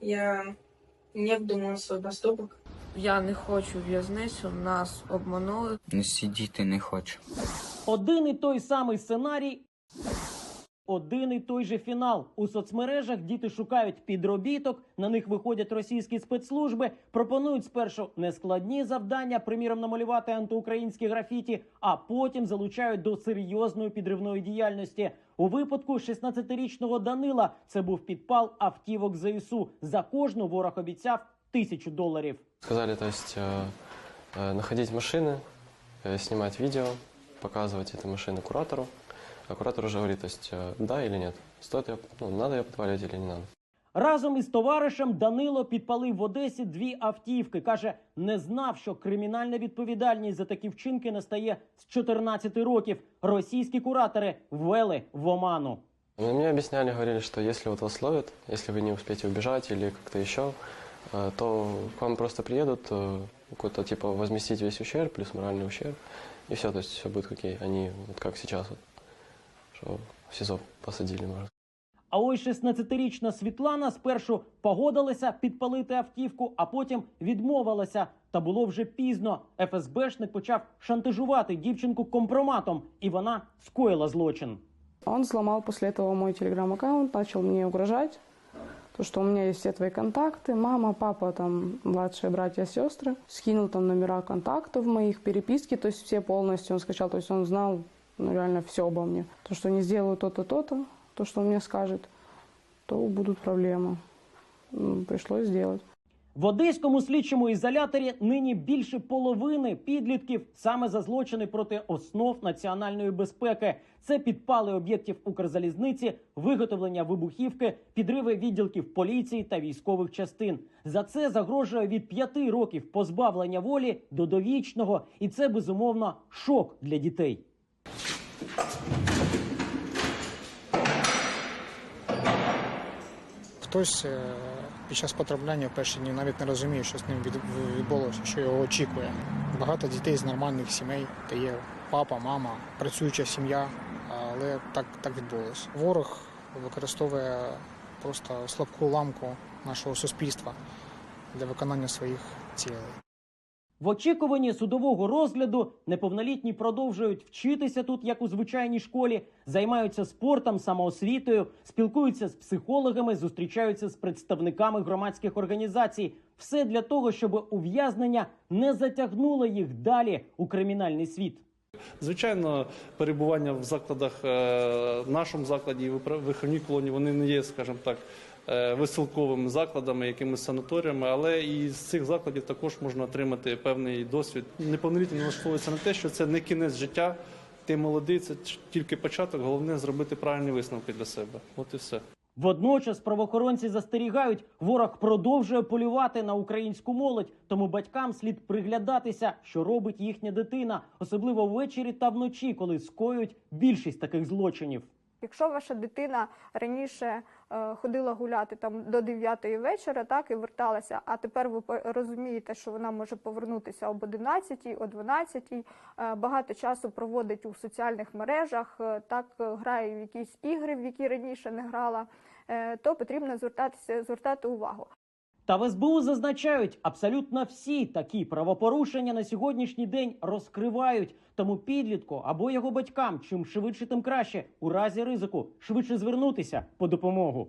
Я не обдумала свой поступок. Я не хочу в'язницю, нас обманули. Не сидіти не хочу. Один і той самий сценарій. Один і той же фінал у соцмережах діти шукають підробіток, на них виходять російські спецслужби, пропонують спершу нескладні завдання, приміром намалювати антиукраїнські графіті, а потім залучають до серйозної підривної діяльності. У випадку 16-річного Данила це був підпал автівок ЗСУ. За кожну ворог обіцяв тисячу доларів. Сказали, то есть, э, э, находить машины, э, снимать видео, показывать эти машины куратору. А куратор уже говорит, то есть, э, да или нет. Стоит ее, ну, надо ее подваливать или не надо. Разом із товаришем Данило підпалив в Одесі дві автівки. Каже, не знав, що кримінальна відповідальність за такі вчинки настає з 14 років. Російські куратори ввели в оману. Но мне объясняли, говорили, что если вот вас ловят, если вы не успеете убежать или как-то еще, э, то к вам просто приедут, э, какой-то типа возместить весь ущерб, плюс моральный ущерб, и все, то есть все будет окей. Они вот как сейчас, вот, что в СИЗО посадили, можно А ось 16-річна Світлана спершу погодилася підпалити автівку, а потім відмовилася. Та було вже пізно. ФСБшник почав шантажувати дівчинку компроматом, і вона скоїла злочин. Он взломал после этого мой телеграм-аккаунт, начал мне угрожать. То, что у меня есть все твои контакты, мама, папа, там, младшие братья, сестры. Скинул там номера контактов моих, переписки, то есть все полностью он скачал. То есть он знал, ну, реально все обо мне. То, что не сделаю то-то, то-то, то, что он мне скажет, то будут проблемы. М, Пришлось сделать. В одеському слідчому ізоляторі нині більше половини підлітків саме за злочини проти основ національної безпеки. Це підпали об'єктів Укрзалізниці, виготовлення вибухівки, підриви відділків поліції та військових частин. За це загрожує від п'яти років позбавлення волі до довічного, і це безумовно шок для дітей. Хтось е, під час потрапляння в перші дні навіть не розуміє, що з ним відбулося, що його очікує. Багато дітей з нормальних сімей, де є папа, мама, працююча сім'я, але так, так відбулося. Ворог використовує просто слабку ламку нашого суспільства для виконання своїх цілей. В очікуванні судового розгляду неповнолітні продовжують вчитися тут, як у звичайній школі, займаються спортом, самоосвітою, спілкуються з психологами, зустрічаються з представниками громадських організацій. Все для того, щоб ув'язнення не затягнуло їх далі у кримінальний світ. Звичайно, перебування в закладах, е, в нашому закладі і виховній колонії, вони не є, скажімо так, е, закладами, якимись санаторіями, але і з цих закладів також можна отримати певний досвід. Неповнолітні налаштовуються на те, що це не кінець життя. Ти молодий, це тільки початок. Головне зробити правильні висновки для себе. От і все. Водночас правоохоронці застерігають, ворог продовжує полювати на українську молодь, тому батькам слід приглядатися, що робить їхня дитина, особливо ввечері та вночі, коли скоюють більшість таких злочинів. Якщо ваша дитина раніше е, ходила гуляти там до 9 вечора, так і верталася, а тепер ви розумієте, що вона може повернутися об 11, о 12, е, багато часу проводить у соціальних мережах, е, так грає в якісь ігри, в які раніше не грала, то потрібно звертатися звертати увагу. Та в СБУ зазначають, абсолютно всі такі правопорушення на сьогоднішній день розкривають. Тому підлітку або його батькам, чим швидше, тим краще, у разі ризику швидше звернутися по допомогу.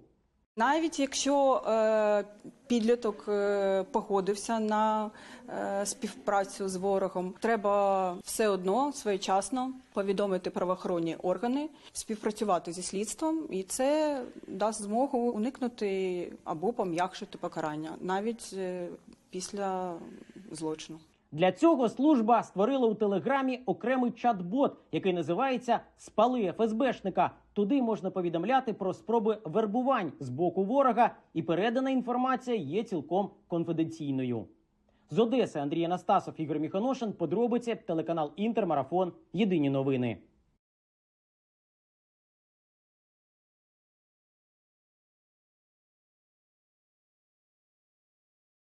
Навіть якщо е, підліток е, погодився на е, співпрацю з ворогом, треба все одно своєчасно повідомити правоохоронні органи, співпрацювати зі слідством, і це дасть змогу уникнути або пом'якшити покарання навіть е, після злочину. Для цього служба створила у телеграмі окремий чат-бот, який називається Спали ФСБшника. Туди можна повідомляти про спроби вербувань з боку ворога, і передана інформація є цілком конфіденційною. З Одеси Андрій Анастасов, Ігор Міхоношин. Подробиці телеканал Інтермарафон. Єдині новини.